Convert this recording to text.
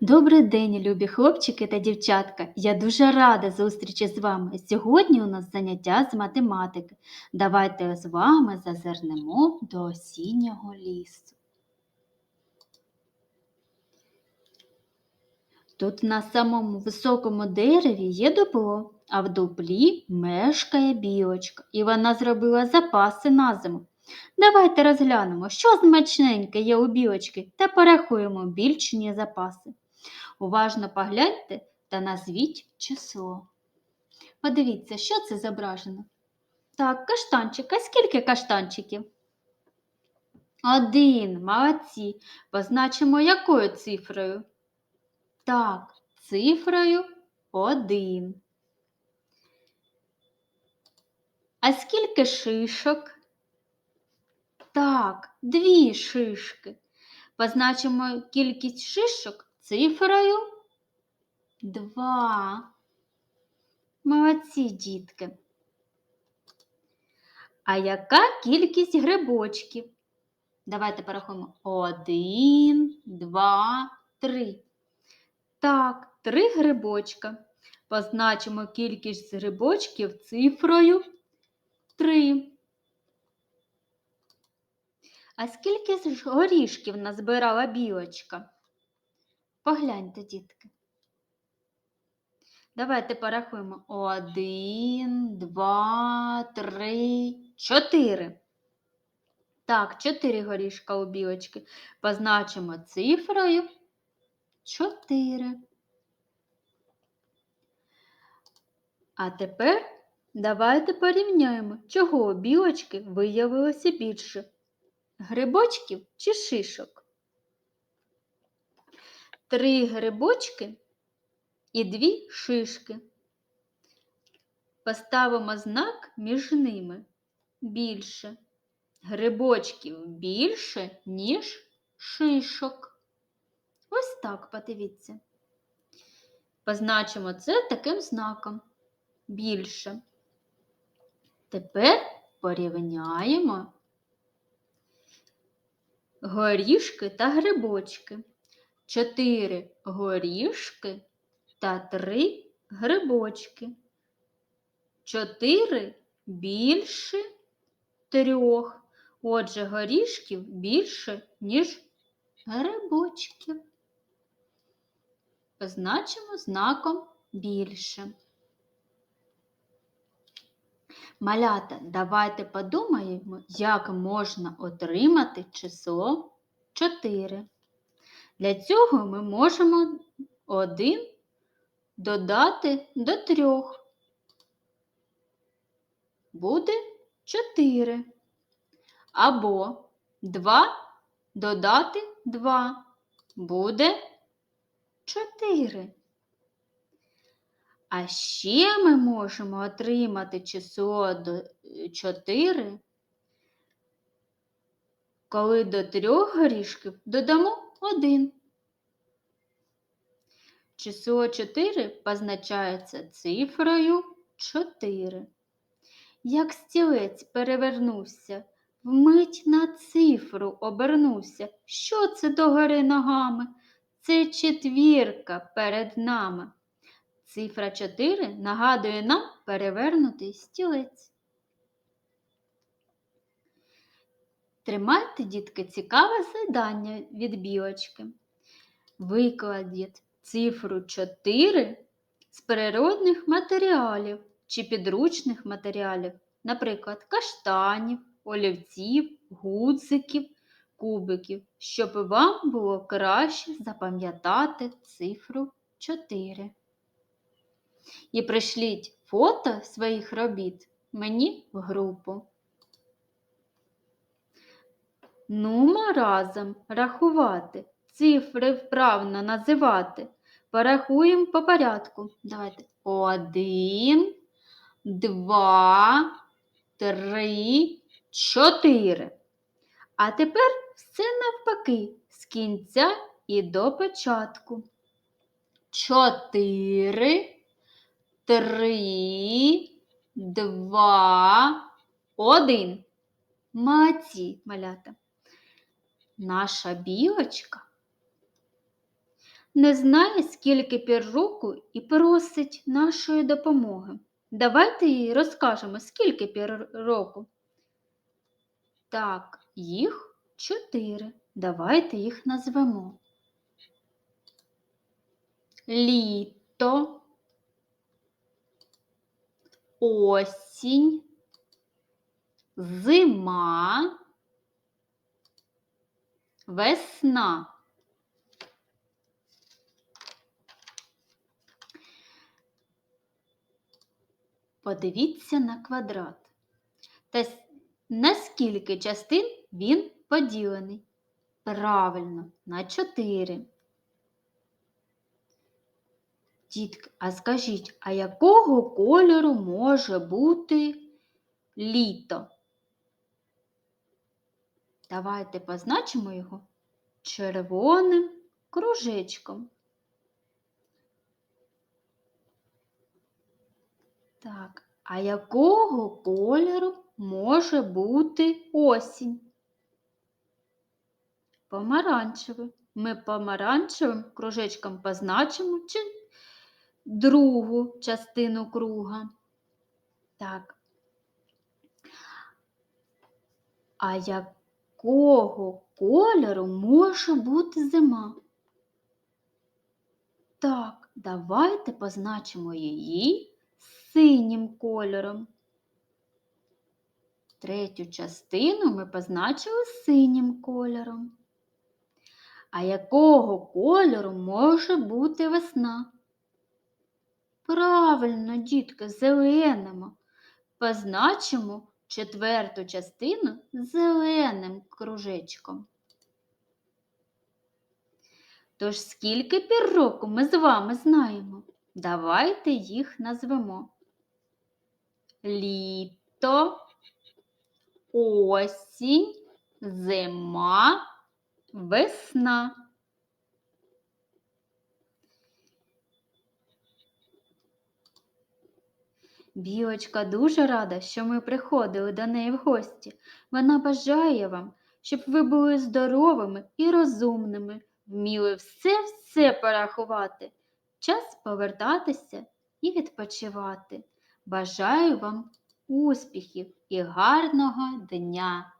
Добрий день, любі хлопчики та дівчатка. Я дуже рада зустрічі з вами. Сьогодні у нас заняття з математики. Давайте з вами зазирнемо до осіннього лісу. Тут на самому високому дереві є дупло, а в дуплі мешкає білочка, і вона зробила запаси на зиму. Давайте розглянемо, що смачненьке є у білочки, та порахуємо більшні запаси. Уважно погляньте та назвіть число. Подивіться, що це зображено. Так, каштанчик. А скільки каштанчиків? Один. Молодці. Позначимо якою цифрою? Так, цифрою один. А скільки шишок? Так, дві шишки. Позначимо кількість шишок цифрою 2. Молодці дітки. А яка кількість грибочків? Давайте порахуємо. Один, два, три. Так, три грибочка. Позначимо кількість грибочків цифрою 3. А скільки ж горішків назбирала білочка? Погляньте, дітки. Давайте порахуємо. Один, два, три, чотири. Так, чотири горішка у білочки. Позначимо цифрою чотири. А тепер давайте порівняємо, чого у білочки виявилося більше. Грибочків чи шишок? Три грибочки і дві шишки. Поставимо знак між ними більше. Грибочків більше, ніж шишок. Ось так подивіться. Позначимо це таким знаком більше. Тепер порівняємо горішки та грибочки. Чотири горішки та три грибочки. Чотири більше трьох. Отже, горішків більше, ніж грибочків. Позначимо знаком більше. Малята, давайте подумаємо, як можна отримати число 4. Для цього ми можемо 1 додати до 3. Буде 4. Або 2 додати 2. Буде 4. А ще ми можемо отримати число до 4, коли до трьох горішків додамо 1. Число 4 позначається цифрою 4. Як стілець перевернувся, вмить на цифру обернувся. Що це догори ногами? Це четвірка перед нами. Цифра 4 нагадує нам перевернутий стілець. Тримайте, дітки, цікаве завдання від білочки. Викладіть цифру 4 з природних матеріалів чи підручних матеріалів, наприклад, каштанів, олівців, гудзиків, кубиків, щоб вам було краще запам'ятати цифру 4 і пришліть фото своїх робіт мені в групу. Нумо разом рахувати, цифри вправно називати. Порахуємо по порядку. Давайте. Один, два, три, чотири. А тепер все навпаки, з кінця і до початку. Чотири три, два, один. Молодці, малята. Наша білочка не знає, скільки пір року і просить нашої допомоги. Давайте їй розкажемо, скільки пір року. Так, їх чотири. Давайте їх назвемо. Літо, осінь, зима, весна. Подивіться на квадрат. Та с- на скільки частин він поділений? Правильно, на 4. Дітки, а скажіть, а якого кольору може бути літо? Давайте позначимо його червоним кружечком. Так, а якого кольору може бути осінь? Помаранчевий. Ми помаранчевим кружечком позначимо чи другу частину круга. Так. А якого кольору може бути зима? Так, давайте позначимо її синім кольором. Третю частину ми позначили синім кольором. А якого кольору може бути весна? Правильно, дітки, зеленимо. Позначимо четверту частину зеленим кружечком. Тож скільки пір ми з вами знаємо? Давайте їх назвемо. Літо, осінь, зима, весна. Білочка дуже рада, що ми приходили до неї в гості. Вона бажає вам, щоб ви були здоровими і розумними, вміли все-все порахувати. Час повертатися і відпочивати. Бажаю вам успіхів і гарного дня!